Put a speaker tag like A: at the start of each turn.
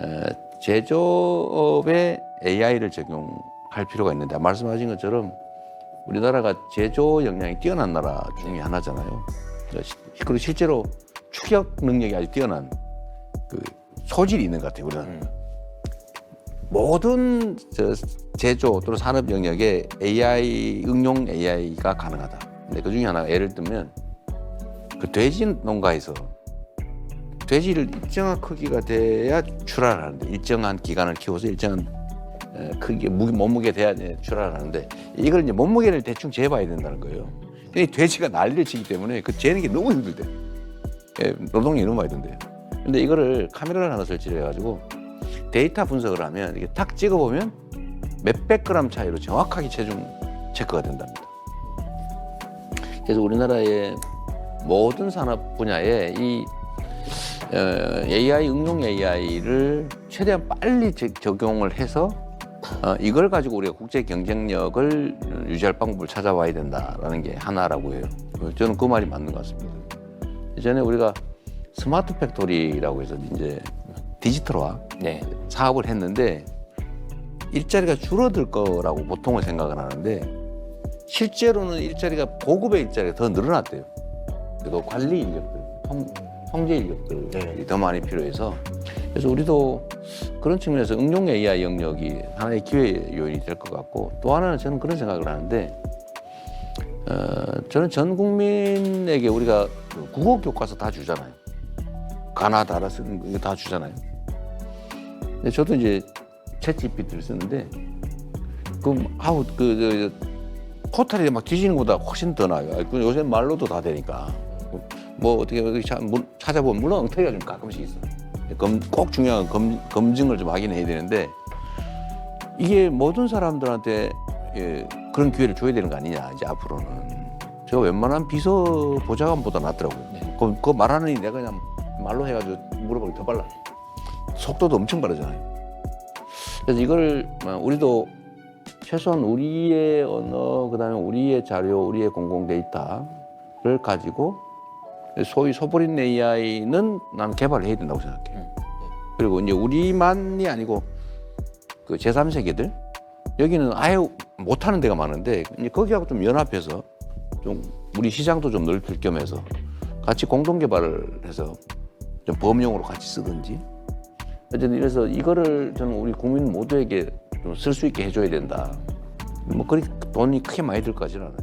A: 에, 제조업에 AI를 적용할 필요가 있는데 말씀하신 것처럼 우리나라가 제조 역량이 뛰어난 나라 중에 하나잖아요. 시- 그리고 실제로 추격 능력이 아주 뛰어난 그 소질이 있는 것 같아요. 우리나라.
B: 음.
A: 모든 저 제조 또는 산업 영역에 AI 응용 AI가 가능하다. 근데 그 중에 하나가 예를 들면 그 돼지 농가에서 돼지를 일정한 크기가 돼야 출하를 하는데 일정한 기간을 키워서 일정한 에, 크기 무게 몸무게 돼야 이제 출하를 하는데 이걸 이제 몸무게를 대충 재봐야 된다는 거예요. 근데 돼지가 난리를 치기 때문에 그 재는 게 너무 힘들대. 예, 노동이 너무 많이 든대요. 근데 이거를 카메라를 하나 설치를 해가지고 데이터 분석을 하면 이게 탁 찍어보면 몇백 그램 차이로 정확하게 체중 체크가 된답니다. 그래서 우리나라의 모든 산업 분야에 이 어, AI 응용 AI를 최대한 빨리 제- 적용을 해서 어, 이걸 가지고 우리가 국제 경쟁력을 유지할 방법을 찾아봐야 된다라는 게 하나라고 해요. 저는 그 말이 맞는 것 같습니다. 예전에 우리가 스마트 팩토리라고 해서 이제 디지털화
B: 네.
A: 사업을 했는데 일자리가 줄어들 거라고 보통은 생각을 하는데 실제로는 일자리가 고급의 일자리가 더 늘어났대요. 그리고 관리 인력들, 통, 통제 인력들이
B: 네.
A: 더 많이 필요해서 그래서 우리도 그런 측면에서 응용 AI 영역이 하나의 기회 요인이 될 것 같고 또 하나는 저는 그런 생각을 하는데 어, 저는 전 국민에게 우리가 그 국어 교과서 다 주잖아요. 가나 달아 쓰는 거 이거 다 주잖아요. 근데 저도 이제 챗 GPT를 쓰는데 그 아우 그 저, 포털이 막 뒤지는 것보다 훨씬 더 나아요. 그 요새 말로도 다 되니까 뭐 어떻게 찾아보면 물론 엉터리가 좀 가끔씩 있어. 검, 꼭 중요한 검, 검증을 좀 하긴 해야 되는데 이게 모든 사람들한테 예, 그런 기회를 줘야 되는 거 아니냐 이제 앞으로는 제가 웬만한 비서 보좌관보다 낫더라고요.
B: 네.
A: 그, 그 말하느니 내가 그냥 말로 해가지고 물어보기 더 빨라. 속도도 엄청 빠르잖아요. 그래서 이걸 어, 우리도 최소한 우리의 언어, 그다음에 우리의 자료, 우리의 공공 데이터를 가지고 소위 소버린 AI는 난 개발을 해야 된다고 생각해.
B: 음.
A: 그리고 이제 우리만이 아니고 그 제3세계들 여기는 아예 못하는 데가 많은데 이제 거기하고 좀 연합해서 좀 우리 시장도 좀 넓힐 겸해서 같이 공동 개발을 해서 좀 범용으로 같이 쓰든지 어쨌든 이래서 이거를 저는 우리 국민 모두에게 좀 쓸 수 있게 해줘야 된다. 뭐 그리 돈이 크게 많이 들것 같지는 않아요.